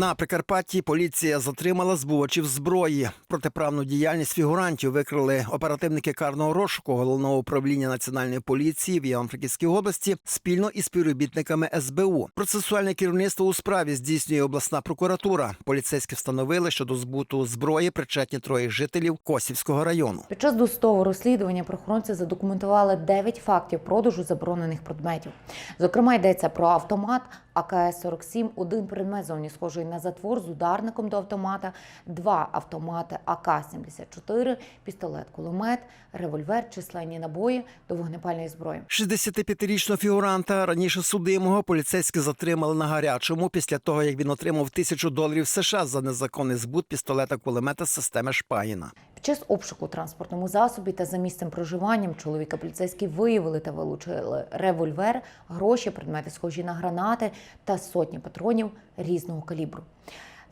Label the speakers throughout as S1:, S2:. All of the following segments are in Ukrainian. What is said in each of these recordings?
S1: На Прикарпатті поліція затримала збувачів зброї. Протиправну діяльність фігурантів викрили оперативники карного розшуку головного управління національної поліції в Івано-Франківській області спільно із співробітниками СБУ. Процесуальне керівництво у справі здійснює обласна прокуратура. Поліцейські встановили, що до збуту зброї причетні троє жителів Косівського району.
S2: Під час досудового розслідування правоохоронці задокументували 9 фактів продажу заборонених предметів. Зокрема, йдеться про автомат АКС-47, один предмет зовні схожий на затвор з ударником до автомата, два автомати АК-74, пістолет-кулемет, револьвер, численні набої до вогнепальної зброї.
S1: 65-річного фігуранта раніше судимого поліцейські затримали на гарячому після того, як він отримав тисячу доларів США за незаконний збут пістолета кулемета системи Шпагіна.
S2: Під час обшуку транспортному засобі та за місцем проживанням чоловіка поліцейські виявили та вилучили револьвер, гроші, предмети схожі на гранати та сотні патронів різного калібру.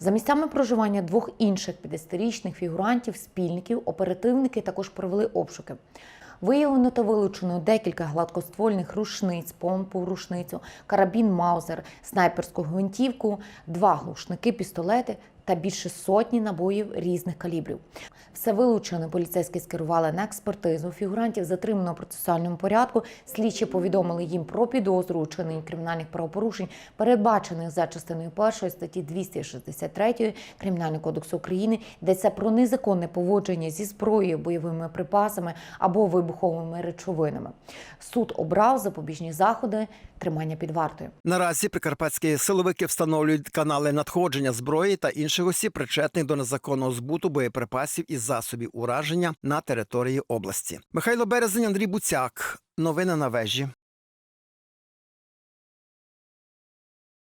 S2: За місцями проживання двох інших 50-річних фігурантів, спільників, оперативники також провели обшуки. Виявлено та вилучено декілька гладкоствольних рушниць, помпу рушницю, карабін Маузер, снайперську гвинтівку, два глушники, пістолети та більше сотні набоїв різних калібрів. Все вилучене поліцейські скерували на експертизу. Фігурантів затримано в процесуальному порядку. Слідчі повідомили їм про підозру у чиненні кримінальних правопорушень, передбачених за частиною першої статті 263 Кримінального кодексу України, йдеться про незаконне поводження зі зброєю, бойовими припасами або вибуховими речовинами. Суд обрав запобіжні заходи тримання під вартою.
S1: Наразі прикарпатські силовики встановлюють канали надходження зброї та інших осіб, причетних до незаконного збуту боєприпасів і засобів ураження на території області. Михайло Березень, Андрій Буцяк. Новини на вежі.